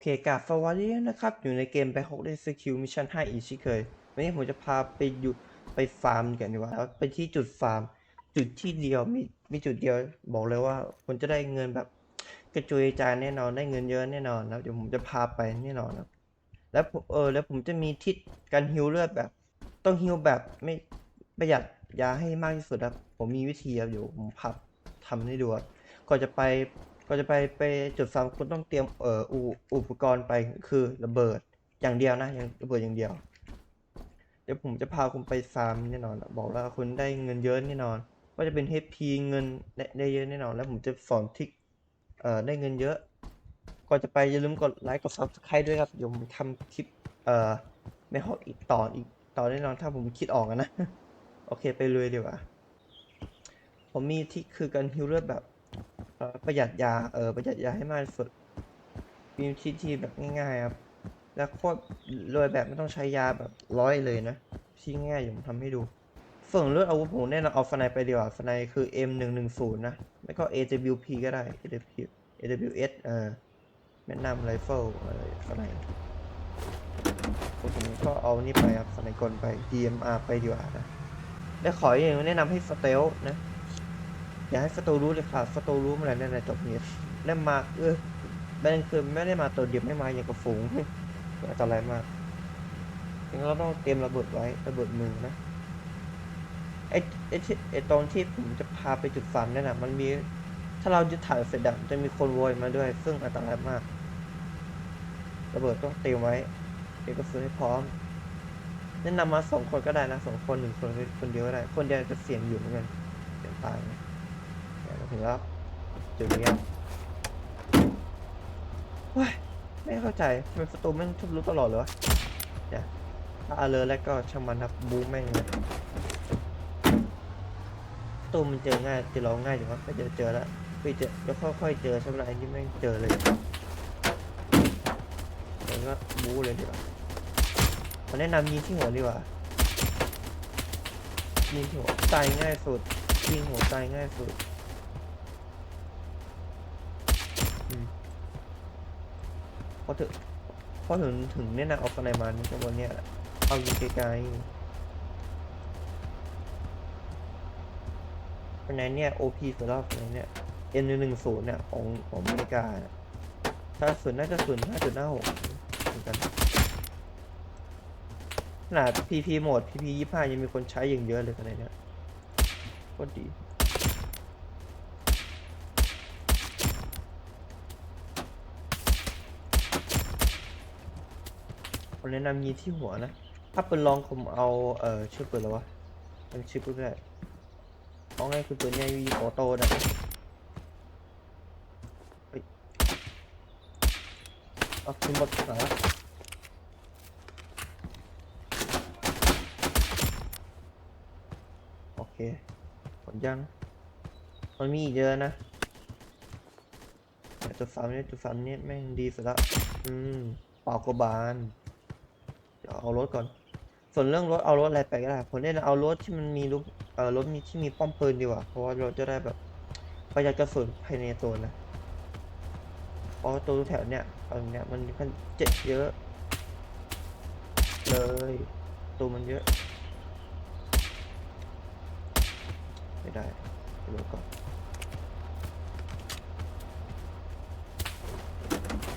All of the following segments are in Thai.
เคกาฟาวารีนะครับ อยู่ในเกม Back Hawk Rescue Mission 5อีกเช่นเคยวันนี้ผมจะพาไปอยู่ไปฟาร์มกันดีกว่าแล้วไปที่จุดฟาร์ม จุดที่เดียวมีมีจุดเดียวบอกเลยว่าคุณจะได้เงินแบบกระจุยจายแน่นอนได้เงินเยอะแน่นอนนะเดี๋ยวผมจะพาไปแน่นอนนะแล้วเออแล้วผมจะมีทิศการฮิวเลือดแบบ ต้องฮิวแบบไม่ประหยัดยาให้มากที่สุดครับผมมีวิธีครับอยู่ผมพับทำให้ดูครับก่อนจะไป ก่อนจะไปไปจุดฟาร์มคุณต้องเตรียมเอ่ออุอุปกรณ์ไปคือระเบิดอย่างเดียวนะอย่างระเบิดอย่างเดียว เดี๋ยวผมจะพาคุณไปฟาร์มแน่นอน บอกแล้วคุณได้เงินเยอะแน่นอนว่าจะเป็น HP เงินได้ได้เยอะแน่นอน แล้วผมจะสอนทิกเอ่อได้เงินเยอะก่อนจะไปอย่าลืมกดไลค์กด Subscribe ด้วยครับเดี๋ยวผมทำคลิปเอ่อไม่ฮอกอีกตอนอีกตอนแน่นอนถ้าผมคิดออกนะโอเคไปเลยดีกว่าผมมีทริกคือการฮิวเลือดแบบ ประหยัดยาเออประหยัดยาให้มากที่สุดมีทริกที่แบบง่ายๆครับ แล้วโคตรรวยแบบไม่ต้องใช้ยาแบบร้อยเลยนะที่ง่ายอย่างผมทำให้ดูส่วนเลือดอาวุธผมแนะนำเอาฟนายไปดีกว่าฟนายคือ M110 นะแล้วก็ AWP ก็ได้ AWP AWS เออแนะนำไรเฟิลอะไรฟนายผมก็เอานี่ไปครับฟนายกลไป DMR ไปดีกว่านะและขออย่างนึงแนะนำให้สเตลนะ อย่าให้สตูรู้เลยค่ะสตูรู้มื่อไหร่นั่นแหละจบนี้แล้วมาเออแบนคือไม่ได้มาตัวเดียวไม่มาอย่างกับฝูงอันตรายมากงั้นเราต้องเตรียมระเบิดไว้ระเบิดมือนะไอ้ไอ้ที่ไอ้ตรงที่ผมจะพาไปจุดฝันนั่นนะมันมี ถ้าเราจะถ่ายเสร็จอะมันจะมีคนโวยมาด้วย ซึ่งอันตรายมาก ระเบิดต้องเตรียมไว้เตรียมกระสุนให้พร้อมแนะนำมาสองคนก็ได้นะสองคนหนึ่งคนคนเดียวก็ได้ คนเดียวจะเสี่ยงอยู่เหมือนกันเสี่ยงตายนะ ถึงแล้วจุดนี้ครับเฮ้ยไม่เข้าใจทำไมประตูแม่งทุบรู้ตลอดเลยวะเดี๋ยวถ้าเอาเลยแล้วก็ช่างมันครับบูแม่งเลยประตูมันเจอง่ายเจอเราง่ายอยู่ครับไปเจอเจอแล้วไปเจอจะค่อยๆเจอใช่ไหมอันนี้แม่งเจอเลยแล้วก็บูเลยดีกว่ามแนะนำยิงที่หัวดีกว่ายิงหัวตายง่ายสุดยิงหัวตายง่ายสุด เพราะถึงเพราะถึงถึงเนี่ยนะเอาคะแนนมาในจำนวนเนี้ยเอายิงไกลๆคะแนนเนี่ย OP สุดแล้วคะแนนเนี่ย N หนึ่งศูนย์เนี่ยของของอเมริกาถ้าศูนย์น่าจะศูนย์ห้าจุดห้าหกเหมือนกันขนาด PP โหมด PP ยี่ห้ายังมีคนใช้อย่างเยอะเลยคะแนนเนี่ยโคตรดี ผมแนะนำยีที่หัวนะ ถ้าปืนลองผมเอา เอ่อชื่อปืนแล้ววะมันชื่อปืนอะไรเอาไงคือปืนเนี่ยยิงออโต้นะเอาคุณหมดขาโอเคผลยังมันมีอีกเยอะนะต่จุดฟาร์มเนี่ยจุดฟาร์มเนี่ยแม่งดีสุดละอืมเป่ากระบาล เอารถก่อน ส่วนเรื่องรถเอารถอะไรไปก็ได้ผมเนี่ยเอารถที่มันมีรูปเออรถมีที่มีป้อมปืนดีกว่าเพราะว่าเราจะได้แบบประหยัดกระสุนภายในตัวนะเพราะตัวแถวเนี้ยตอนเนี้ยมันมันเจ็บเยอะ เลยตัวมันเยอะ ไม่ได้เดี๋ยวก่อน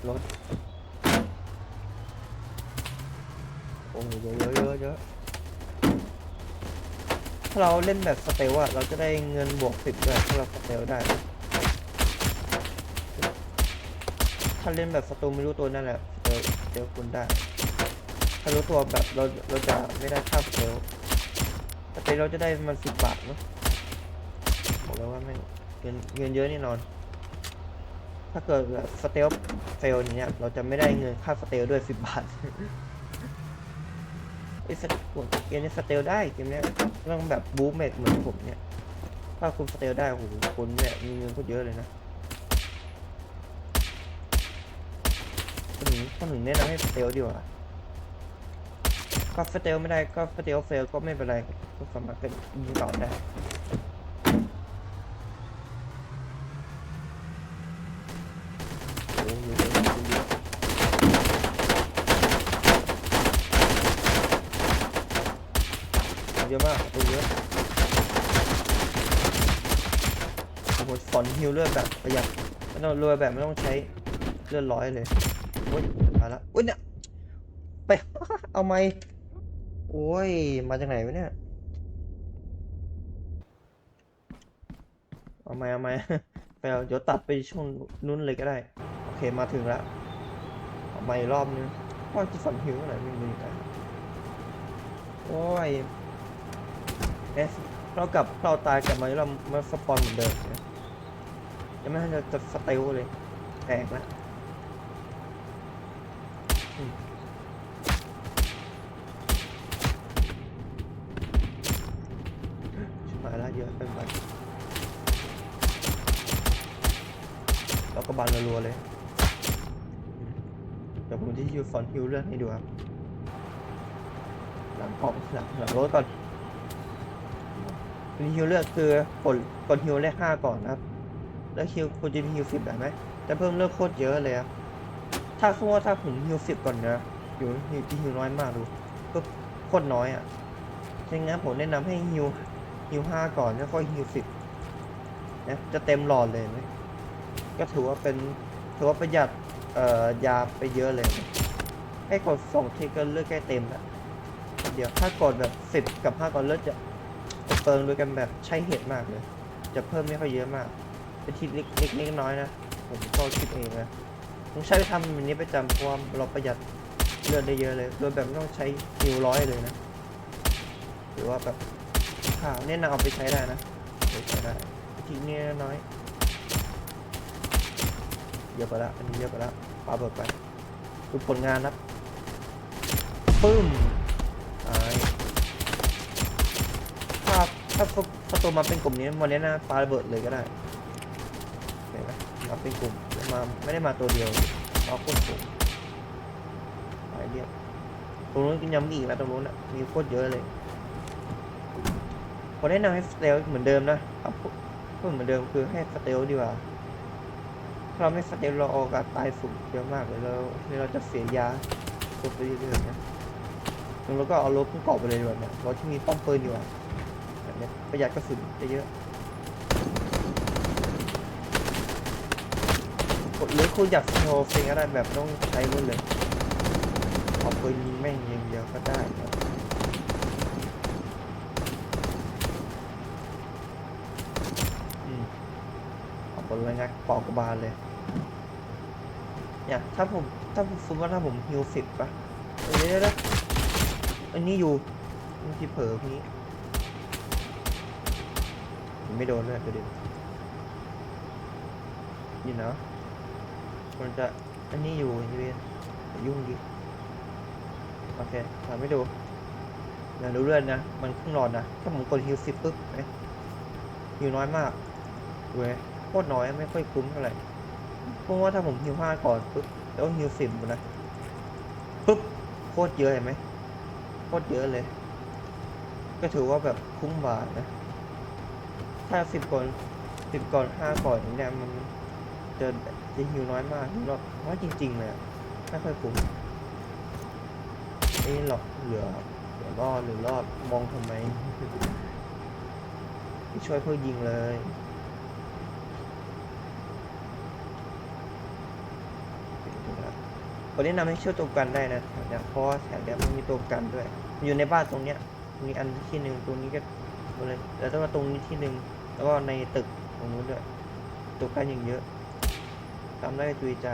รถ โอ้โหเยอะเยอะเยอะเยอะถ้าเราเล่นแบบสเตลอะเราจะได้เงินบวกสิบด้วยถ้าเราสเตลได้ ถ้าเล่นแบบสตูไม่รู้ตัวนั่นแหละเตลเตลคุณได้ ถ้ารู้ตัวแบบเราเราจะไม่ได้ค่าสเตลสเตลเราจะได้มันสิบบาทเนาะบอกเลยว่าแม่เงินเงินเยอะแน่นอน ถ้าเกิดแบบสเตลเฟลอย่างเนี้ยเราจะไม่ได้เงินค่าสเตลด้วยสิบบาท ไอ้สเกมเนี้สเตลได้เกมเนี้ยต้องแบบบูมเมดเหมือนผมเนี่ย ถ้าคุณสเตลได้โอ้โหคุณเนี่ยมีเงินพูดเยอะเลยนะคนหนึ่งคนหนึ่งแนะนำให้สเตลดีกว่าก็สเตลไม่ได้ก็สเตลเฟลก็ไม่เป็นไรก็สามารถเป็นยิงต่อได้โอ้โหเยอะเยอะเยอะ เยอะมากประตูเยอะโอ้โหฟอน ฮิวเลือดแบบประหยัดไม่ต้องรวยแบบไม่ต้องใช้เลือดร้อยเลยโอ้ยมาละอุ้ยเนี่ยไป เอาไหมโอ้ย มาจากไหนวะเนี่ย เอาไหมเอาไหมไปเอาเดี๋ยวตัดไปช่วงนู้นเลยก็ได้ โอเคมาถึงล้วเอาไหมอีกรอบนึงว่าจะฟอนฮิวเท่าไหร่ไม่รู้เหมือนกันโอ้ยเอสเรากลับเราตายกลับมาเรามาสปอนเหมือนเดิมนะ ยังไม่ทันจะจะสเตลเลย แตกแล้วชิบหายละเยอะเป็นไปแล้วก็บันรัวๆเลย เดี๋ยวผมจะยูฟอนฮิวเลือดให้ดูครับ หลังกล่องหลังหลังรถก่อนฮิวเลือกคือกดกดฮิวเลขห้าก่อนนะครับ แล้วฮิวคุณจะมีฮิวสิบแบบไหมจะเพิ่มเลือกโคตรเยอะเลยครับถ้าสมมติว่าถ้าผมฮิวสิบก่อนนะฮิวฮิวที่ฮิวน้อยมากดูก็โคตรน้อยอะดังนั้นผมแนะนำให้ฮิวฮิวห้าก่อนแล้วค่อยฮิวสิบนะจะเต็มหลอดเลยไหมก็ถือว่าเป็นถือว่าประหยัดเอ่อยาไปเยอะเลยให้กดส่งทีก็เลือกใกล้เต็มแล้วเดี๋ยวถ้ากดแบบสิบกับห้าก่อนเลิศจะจะเปิงโดยกันแบบใช้เหตุมากเลย จะเพิ่มไม่ค่อยเยอะมาก เป็นทีเล็กเล็กเล็กน้อยนะ ผมก็คิดเองนะผมใช้ทำแบบนี้ประจำเพราะว่าเราประหยัดเลือดได้เยอะเลย โดยแบบไม่ต้องใช้ฮิวร้อยเลยนะ หรือว่าแบบข่าวเนี่ยนำเอาไปใช้ได้นะไปใช้ได้ทีนี้น้อยเยอะไปละอันนี้เยอะไปละปาเบิดไปดูผลงานนะปึ้มตายถ้าถ้าประตูมาเป็นกลุ่มนี้วันนี้นะปาระเบิดเลยก็ได้ นไหมมาเป็นกลุ่มมาไม่ได้มาตัวเดียวมาโคตรสูงหลายเรียบตรงนู้นก็ยังมีอีกนะตรงนู้นอะมีโคตรเยอะเลยผมแนะนำให้สเตลเหมือนเดิมนะเอาพูดพูดเหมือนเดิมคือให้สเตลดีกว่าถ้าเราไม่สเตลเราโอกาตายสูงเยอะมากเลยแล้วเราจะเสียยาตัวไปเรื่อยๆนะแล้วก็เอารถขึ้นเกาะไปเลยดีกว่าเนี่ยรถที่มีป้อมปืนดีกว่าแบบนี้ประหยัดกระสุนได้เยอะ หรือคุณอยากโชว์เฟงก็ได้แบบต้องใช้รถเลยเอาปืนยิงแม่งยิงเดียวก็ได้ครับอืมเอาปืนระงักปอกบาลเลยเนี่ยถ้าผมถ้าผมสมมติว่าถ้าผมฮิวสิบปะเดี๋ยวเดี๋ยวเดี๋ยวอันนี้อยู่มันที่เผลอพี่ไม่โดนเลยประเด็นนี่นะ มันจะอันนี้อยู่นี่เวนอย่ายุ่งดิโอเคทำไม่ดูนะดูเลื่อนนะ มันครึ่งหลอดนะ ถ้าผมกดฮิวสิบปุ๊บเอ๊ะฮิวน้อยมากเว้ยโคตรน้อยไม่ค่อยคุ้มเท่าไหร่เพราะว่าถ้าผมฮิวห้าก่อนปุ๊บแล้วฮิวสิบนะปุ๊บโคตรเยอะเห็นไหมโคตรเยอะเลย ก็ถือว่าแบบคุ้มบาทนะ ถ้าสิบก่อนสิบก่อนห้าก่อนอย่างเนี้ยมัน จะจะหิวน้อยมากหิวน้อยน้อยจริง ๆ เลยไม่ค่อยคุ้มเอ้หรอกเหลือเหลือรอดหรือรอดมองทำไมไม่ช่วยเพื่อยิงเลยคนแนะนำให้เชื่อตัวกันได้นะแถวเนี้ยเพราะแถวเนี้ยมันมีตัวกันด้วย อยู่ในบ้านตรงเนี้ยมีอันที่หนึ่งตรงนี้ก็มดเลยแล้วก็ตรงนี้ที่หนึ่งแล้วก็ในตึกตรงนู้นด้วยตัวกันอย่างเยอะ ทำได้จุยใจ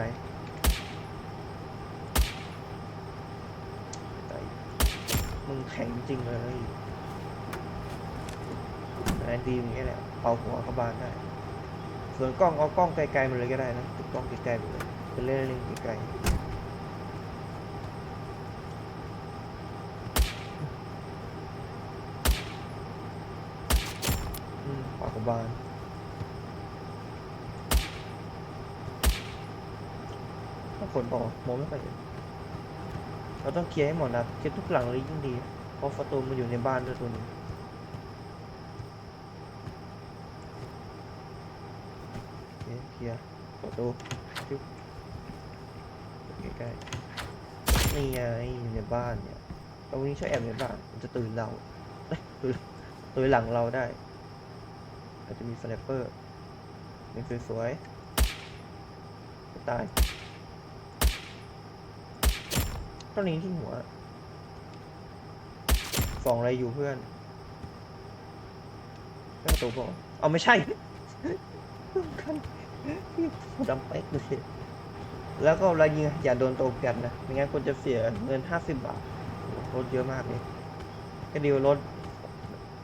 มึงแข็งจริงเลยนายดีอย่างเงี้ยแหละเป่าหัวเขาบานได้ ส่วนกล้องเอากล้องไกลๆมาเลยก็ได้นะติดกล้องไกลๆไปเลยเป็นเล่นเล่นไกลๆอืมปากกบาล ถ้าฝนตกมองไม่ค่อยเห็นเราต้องเคลียร์ให้หมดนะเคลียร์ทุกหลังเลยยิ่งดี เพราะประตูมันอยู่ในบ้านด้วยตัวนี้โอเคเคลียร์ประตูจุ๊บใกล้ๆนี่ไงอยู่ในบ้านเนี่ยตรงนี้ช่วยแอบในบ้านมันจะตื่นเราเอ้ยตุยตุยหลังเราได้อาจจะมีสไนเปอร์ยังสวยๆไม่ตาย ต้องนี้ที่หัวสองอะไรอยู่เพื่อนประตูก่อนเอาไม่ใช่คันดำเป๊กเลยแล้วก็เวลายิงอย่าโดนตัวแกนนะ ไม่งั้นคุณจะเสียเงินห้าสิบบาทรถเยอะมากเลยก็ดีกว่ารถ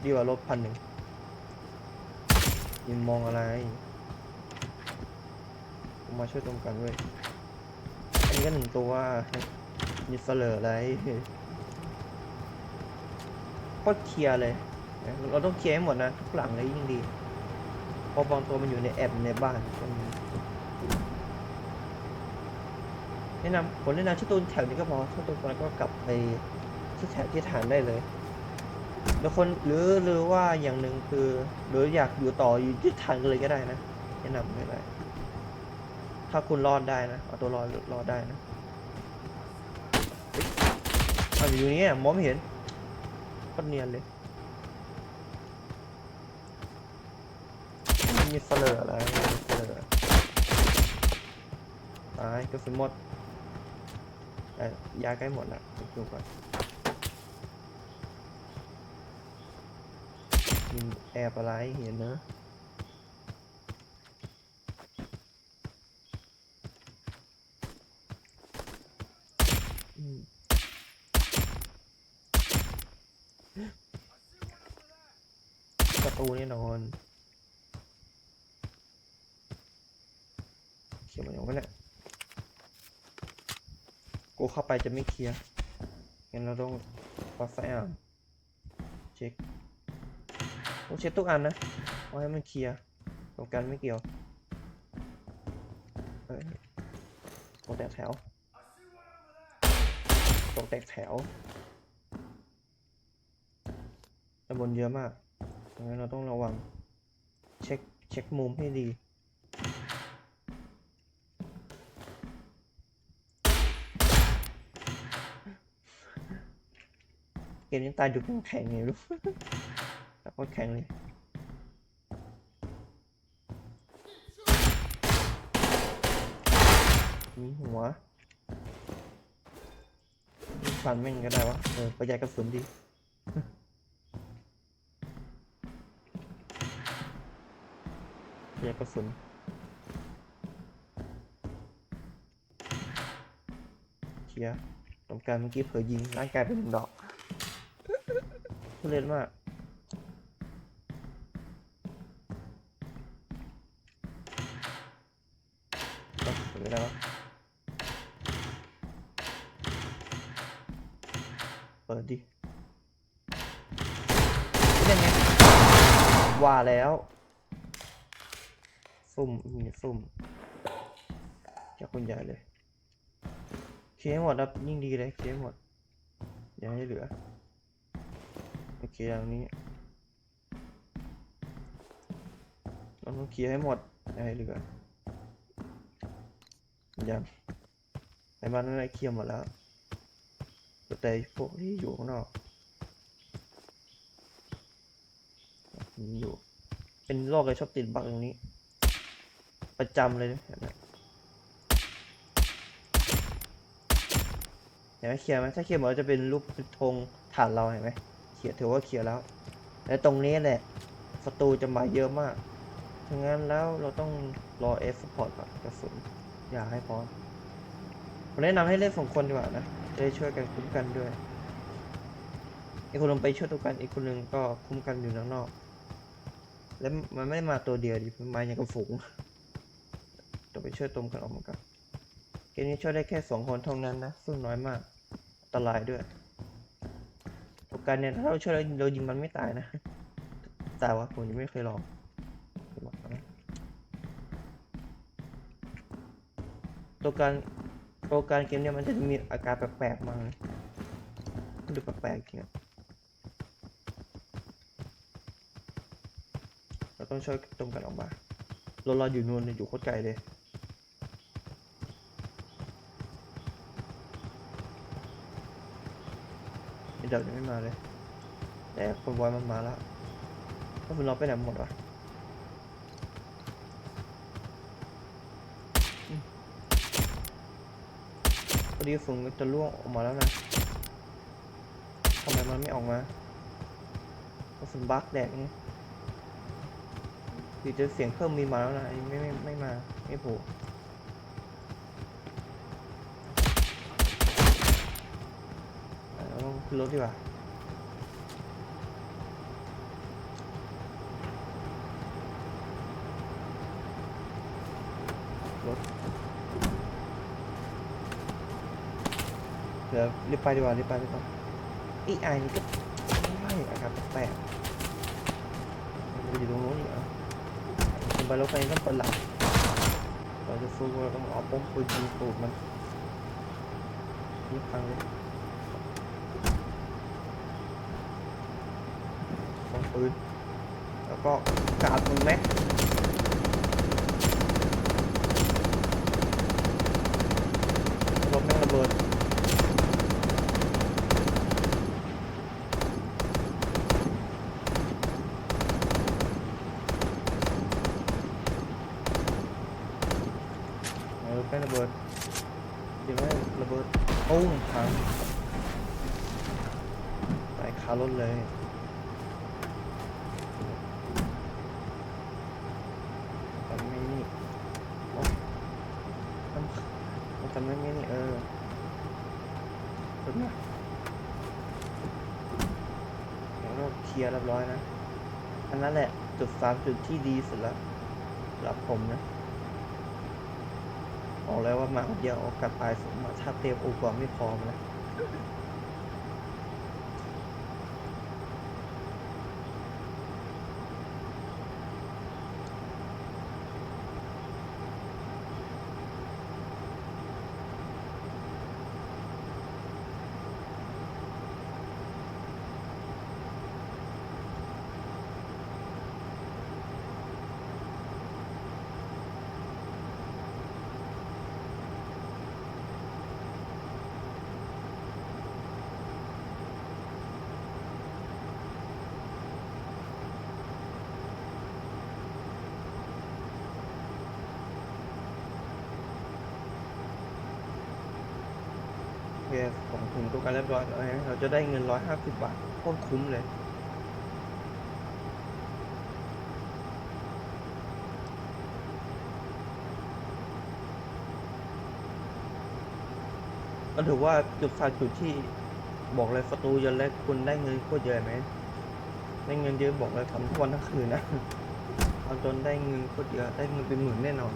ดีกว่ารถพันหนึ่งยินมองอะไรผมมาช่วยตรงกันเว้ยอันนี้ก็หนึ่งตัว มีเสลออะไรโคตรเคลียร์เลย เราต้องเคลียร์ให้หมดนะทุกหลังเลยยิ่งดี เพราะบางตัวมันอยู่ในแอบในบ้านแนะนำผมแนะนำชื่อตูนแถวนี้ก็พอชื่อตูนคนนั้นก็กลับไปที่แถวที่ฐานได้เลยแล้วคนหรือหรือว่าอย่างหนึ่งคือหรืออยากอยู่ต่ออยู่ที่ฐานเลยก็ได้นะแนะนำไม่ได้ถ้าคุณรอดได้นะเอาตัวรอดรอดได้นะ เอาอยู่นี่มองไม่เห็นก็เนียนเลยมีเสลออะไรเสลอตายกระสุนหมดยาใกล้หมดละดูก่อนมีแอบอะไรเห็นเนอะอืมประตู แน่นอนเขียนมาอย่างนั้นแหละกูเข้าไปจะไม่เคลียร์งั้นเราต้องปัดไฟอะเช็คต้องเช็คทุกอันนะเอาให้มันเคลียร์ตรงกันไม่เกี่ยวเอ้ยตรงแตกแถวตรงแตกแถวตำบนเยอะมาก ดังนั้นเราต้องระวัง เช็คเช็คมุมให้ดี เกมนี้ตายดุแข็งๆไงรู้แต่ก็แข็งเลยมีหัวฟันแม่งก็ได้วะเออประหยัดกระสุนดี ประห ยัดกระสุนเคลียร์ตรงกลางเมื่อกี้เผลอยิงร่างกายเป็นหนึ่งดอกทุเรศมากก็เปิดไม่ได้วะเปิดดิเป็นไงว่าแล้ว ซุ่มมีซุ่มจะคุณใหญ่เลยเคลียร์หมดครับยิ่งดีเลยเคลียร์หมดอย่าให้เหลือโอเคอย่างนี้เราต้องเคลียร์ให้หมดอย่าให้เหลือยังไอ้บ้านนั้นไอ้เคลียร์หมดแล้วแต่พวกที่อยู่ข้างนอกอยู่ เป็นโรคเลยชอบติดบั๊กตรงนี้ ประจำเลยนะเห็นไหมเห็นไหมเคลียร์ไหมถ้าเคลียร์หมดจะเป็นรูปธงฐานเราเห็นไหมเคลียร์ถือว่าเคลียร์แล้ว และตรงนี้แหละศัตรูจะมาเยอะมากดังนั้นแล้วเราต้องรอเอฟสปอร์ตก่อนกระสุนอย่าให้พร้อมผมแนะนำให้เล่นสองคนดีกว่านะจะได้ช่วยกันคุ้มกันด้วยอีกคนหนึงไปช่วยตัวกันอีกคนหนึงก็คุ้มกันอยู่นนอกแล้วมันไม่ได้มาตัวเดียวดิมันมาอย่างกับฝูง ต้องไปช่วยตมกันออกมากันเกมนี้ช่วยได้แค่สองคนเท่านั้นนะ ซึ่งน้อยมากอันตรายด้วยตัวการเนี่ยถ้าเราช่วยเรายิงมันไม่ตายนะตายวะผมยังไม่เคยลองตัวการตัวการเกมเนี่ยมันจะมีอาการแปลกๆมามันดูแปลกๆจริงอะเราต้องช่วยตรงกันออกมาเรารออยู่นู่นอยู่โคตรไกลเลย อ้ดอกยังไม่มาเลยแต่คนวอยมันมาแล้วถ้าคุณราไปไหนหมดวะอืมพอดีฝุ่นก็จะล่วงออกมาแล้วนะทำไมมันไม่ออกมาเพราะฝุ่นบั๊กแดดนี่คือจะเสียงเครื่องมีมาแล้วนะอันนี้ไม่ไม่ไม่มาไม่โผล่อะเราต้อง ขึ้นรถดีกว่ารถเดี๋ยวรีบไปดีกว่ารีบไปดีกว่าอีไอนี่ก็ไม่อาการแปลกมันอยู่ตรงนู้นอีกเหรอผมไปรถไฟต้องเปิดหลังเราจะสู้เราต้องเอาป้อมปืนยิงตูดมันนี่พังเลย ปืน แล้วก็กาดมึงไหมรถแม่งระเบิดเอารถแม่งระเบิด เดี๋ยวแม่งระเบิดปุ้งพังไปคารถเลยทำไม่นี่โอ๊ะมันมันทำไม่นี่เออ ขึ้นมาแเคลียร์เรียบร้อยนะ อันนั้นแหละจุดสามจุดที่ดีสุดแล้วสำหรับผมนะบอกแล้วว่ามาคนเดียวออกาสตายสูงมาถ้าเตรียมอุปกรณ์ไม่พร้อมนะโอเค ผมถึงตัวกันเรียบร้อยเราจะได้เงินร้อยห้าสิบบาทโคตรคุ้มเลยก็ถือว่าจุดฝากจุดที่บอกเลยประตูยันแรกคุณได้เงินโคตรเยอะไหมได้เงินเยอะบอกเลยทำทุกวันทั้งคืนนะทำจนได้เงินโคตรเยอะได้เงินเป็นหมื่นแน่นอน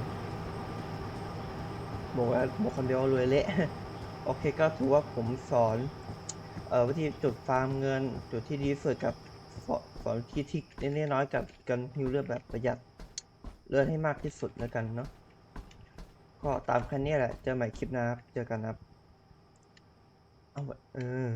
บอกว่าบอกคนเดียวรวยเละ โอเคก็ถือว่าผมสอนเอ่อวิธีจุดฟาร์มเงิน จุดที่ดีสุดกับสอนวิธีที่เล็กน้อยกับการฮิวเลือดแบบประหยัดเลือดให้มากที่สุดแล้วกันเนาะก็ตามแค่นี้แหละเจอใหม่คลิปหนะครับเจอกันนะครับเอาเออ